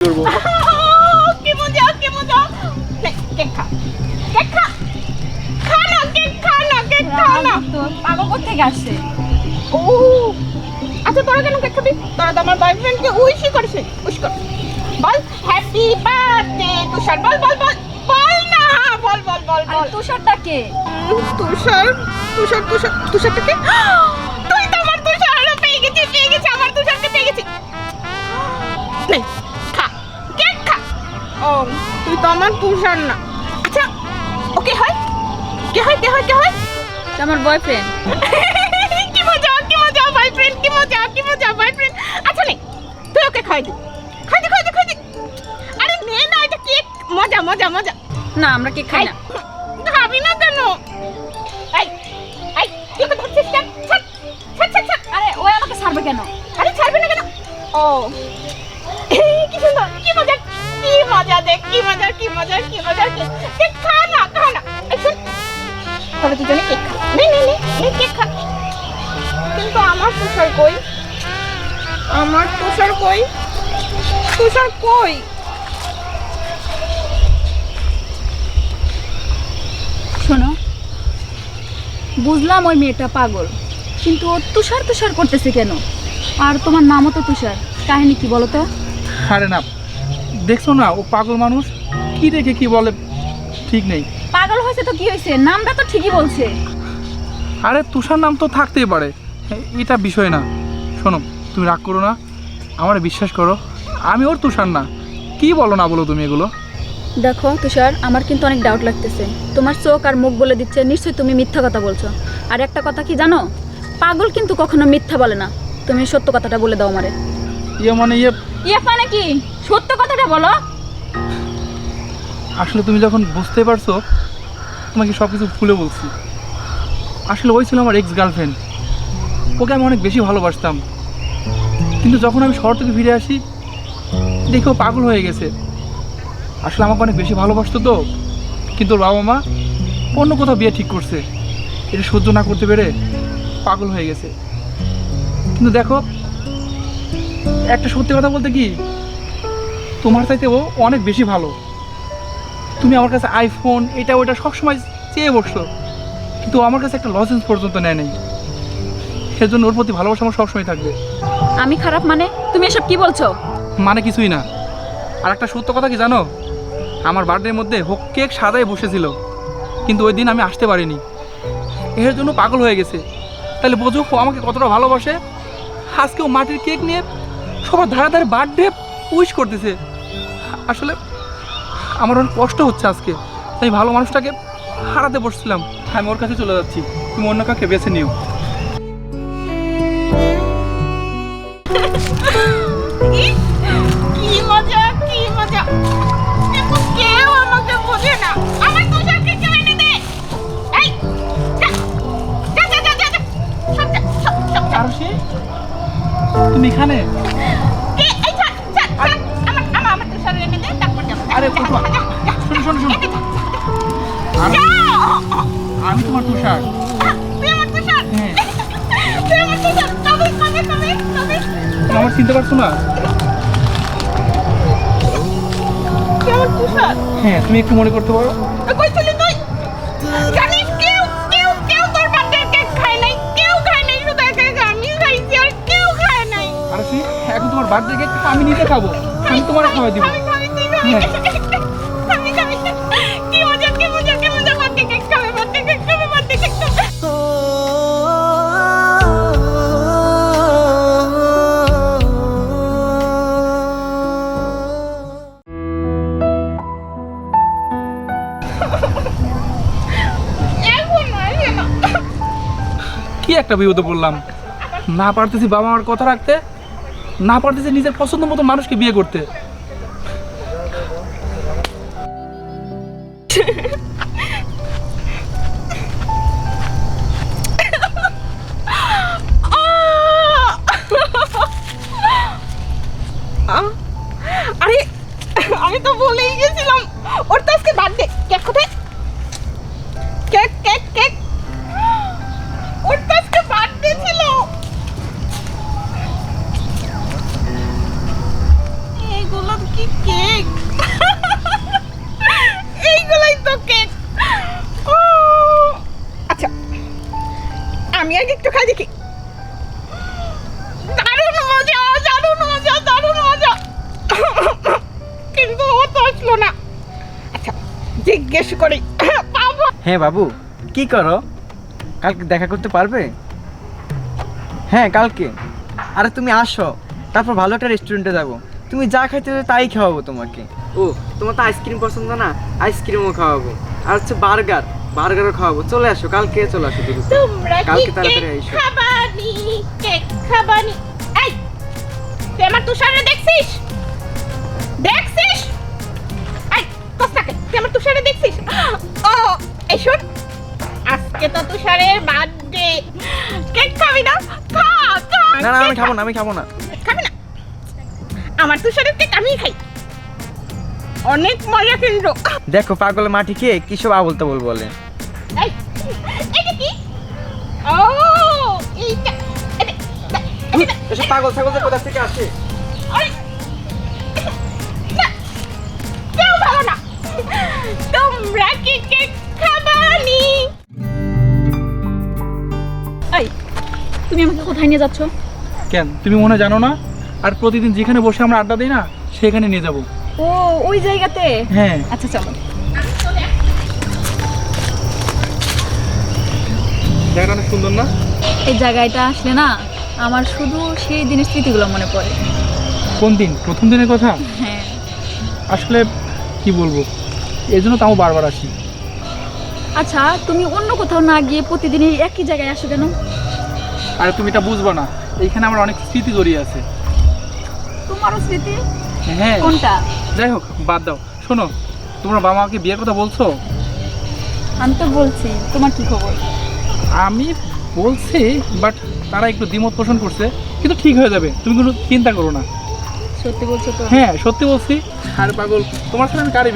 করব। কি মজা কি মজা নে, কেক খা। কেক খা। খা না কেক খা না কেক খা না। পাগল কোথেকে আসছে? ও। আচ্ছা তোরা কেন কেক খাবি? তোরা তো আমার বয়ফ্রেন্ডকে উইশই করিস উইশ কর। বল হ্যাপি বার্থডে তুষার। বল বল বল। বল না বল বল বল বল। তুষারটা কে? উম, তুষার তুষার তুষার তুষারটাকে তো তুষার না। আচ্ছা ওকে হয়? কে হয় কে হয় কে হয়? আমার বয়ফ্রেন্ড কি মজা কি মজা বয়ফ্রেন্ড কি মজা কি মজা বয়ফ্রেন্ড আচ্ছা নে তুই ওকে খাই দি। খাই দি খাই দি খাই দি। আরে নে না এটা কেক। মজা মজা মজা। না আমরা কে খাই না। খাবি না কেন? এই এই তুই তো ধরছিস কেন? ছাড় ছাড় ছাড় আরে ওই আমাকে ছাড়বে কেন? আরে ছাড়বি না কেন? ও এই, কি সুন্দর কি মজা কি মজা দেখ কি মজা কি মজা কি মজা, কি খা না খা না। শোন। দুজনে কেক খা। কিন্তু আমার তুষার কই? আমার তুষার কই? তুষার কই? শোনো, বুঝলাম ওই মেয়েটা পাগল, কিন্তু ও তুষার তুষার করতেছে কেন? আর তোমার নামও তো তুষার। কাহিনী কি বলো তো? আরে না দেখছ না ও পাগল মানুষ? কি দেখে কি বলে ঠিক নেই। পাগল হয়েছে তো কি হয়েছে? নামটা তো ঠিকই বলছে। আরে তুষার নাম তো থাকতেই পারে। এটা বিষয় না। শোনো তুমি রাগ করো না। আমার বিশ্বাস করো। আমি ওর তুষার না। কি বলো না বলো তুমি এগুলো? দেখো তুষার আমার কিন্তু অনেক ডাউট লাগতেছে। তোমার চোখ আর মুখ বলে দিচ্ছে নিশ্চয়ই তুমি মিথ্যা কথা বলছো। আর একটা কথা কি জানো? পাগল কিন্তু কখনো মিথ্যা বলে না। তুমি সত্য কথাটা বলে দাও আমারে। ইয়ে মানে ইয়ে ইয়ে মানে কি? সত্য কথাটা বলো। আসলে তুমি যখন বুঝতে পারছ, তোমাকে সব কিছু খুলে বলছি। আসলে ওই ছিল আমার এক্স গার্লফ্রেন্ড ওকে আমি অনেক বেশি ভালোবাসতাম। কিন্তু যখন আমি শহর থেকে ফিরে আসি, দেখি ও পাগল হয়ে গেছে। আসলে আমাকে অনেক বেশি ভালোবাসতো তো। কিন্তু ওর বাবা মা অন্য কোথাও বিয়ে ঠিক করছে। এটা সহ্য না করতে পেরে পাগল হয়ে গেছে। কিন্তু দেখো, একটা সত্যি কথা বলতে কি তোমার চাইতে ও অনেক বেশি ভালো। তুমি আমার কাছে আইফোন এটা ওটা সবসময় চেয়ে বসছো কিন্তু আমার কাছে একটা লসেন্স পর্যন্ত নেয় নাই। সেজন্য ওর প্রতি ভালোবাসা আমার সবসময় থাকবে। আমি খারাপ মানে? তুমি এসব কি বলছো? মানে কিছুই না। আর একটা সত্য কথা কি জানো? আমার বার্থডের মধ্যে হোক কেক সাদায় বসেছিল। কিন্তু ওই দিন আমি আসতে পারিনি। এর জন্য পাগল হয়ে গেছে। তাহলে বোঝো ও আমাকে কতটা ভালোবাসে? আজকে ও মাটির কেক নিয়ে সবার ধারে ধারে বার্থডে উইশ করতেছে। আসলে আমার অনেক কষ্ট হচ্ছে আজকে। তাই ভালো মানুষটাকে হারাতে বসছিলাম। আমি ওর কাছে চলে যাচ্ছি। তুমি অন্য কাউকে বেছে নিও। কি? মজা কি মজা। কেউ আমাকে বোঝে না। আমার তুষারকে কেউ এনে দে তুমি এখানে? তুষার আরে যা। শোনো শোনো শোনো। আমি তোমার তুষার। আমার হ্যাঁ তুষার চিনতে পারছ না? তুষার। হ্যাঁ তুমি একটু মনে করতে পারো। বার্থডে কেক আমি নিজে খাব। আমি তোমার খাওয়াই দিব। হ্যাঁ। কি একটা বিপদে বললাম না পারতেছি বাবা মার কথা রাখতে। না পারতেছে নিজের পছন্দ মতো মানুষকে বিয়ে করতে। আরে আমি তো বলেই গেছিলাম। এইগুলোই তো কেক আচ্ছা আমি আগে একটু খাই দেখি। আচ্ছা জিজ্ঞেস করি। হ্যাঁ বাবু, কি করো? কালকে দেখা করতে পারবে? হ্যাঁ কালকে। আরে তুমি আসো, তারপর ভালো একটা রেস্টুরেন্টে যাব। তুমি যা খাইতে চাও তাই খাওয়াবো তোমাকে। ও তোমার তো আইসক্রিম পছন্দ না আইসক্রিমও খাওয়াবো। আর হচ্ছে বার্গার বার্গারও খাওয়াবো। চলে আসো কালকে চলে আসো কালকে তাড়াতাড়ি আইসো খাবানি? কেক খাবানি? এই তুই আমার তুষারে দেখছিস? দেখছিস? এই কস্তাকে তুই আমার তুষারে দেখছিস? ও এই শোন আজকে তো তুষারের বার্থডে কেক খাবি না? খা না না আমি খাব না আমি খাব না। আমার তুষারের কেক আমি খাই। অনেক মজা কিন্তু দেখো পাগল মাটি খেয়ে কি সব আবল তাবল বলে। এই এটা কি ও এইটা এসব পাগল ছাগল কোথা থেকে আসে? কেউ ভালো না। তোমরা কি কেক খাবানি? এই তুমি আমাকে কোথায় নিয়ে যাচ্ছ? কেন? তুমি মনে হয় জানো না? আর প্রতিদিন যেখানে বসে আমরা আড্ডা দিই না সেখানে নিয়ে যাব। ও ওই জায়গাতে? হ্যাঁ। আচ্ছা চলো। জায়গাটা অনেক সুন্দর না? এই জায়গাটা আসলে না আমার শুধু সেই দিনের স্মৃতিগুলো মনে পড়ে। কোন দিন? প্রথম দিনের কথা? হ্যাঁ। আসলে কি বলব? এই জন্য তো আমি বারবার আসি। আচ্ছা তুমি অন্য কোথাও না গিয়ে প্রতিদিনই একই জায়গায় আসো কেন? আর তুমি এটা বুঝবা না। এইখানে আমার অনেক স্মৃতি জড়িয়ে আছে। তোমারও স্মৃতি? হ্যাঁ। কোনটা? যাই হোক বাদ দাও। শোনো তোমরা বাবা মাকে বিয়ের কথা বলছো? আমি তো বলছি তোমার কি খবর? আমি বলছি বাট তারা একটু দ্বিমত পোষণ করছে কিন্তু ঠিক হয়ে যাবে তুমি কোনো চিন্তা করো না। সত্যি বলছো তো? হ্যাঁ সত্যি বলছি। আর পাগল তোমার সাথে আমি কারি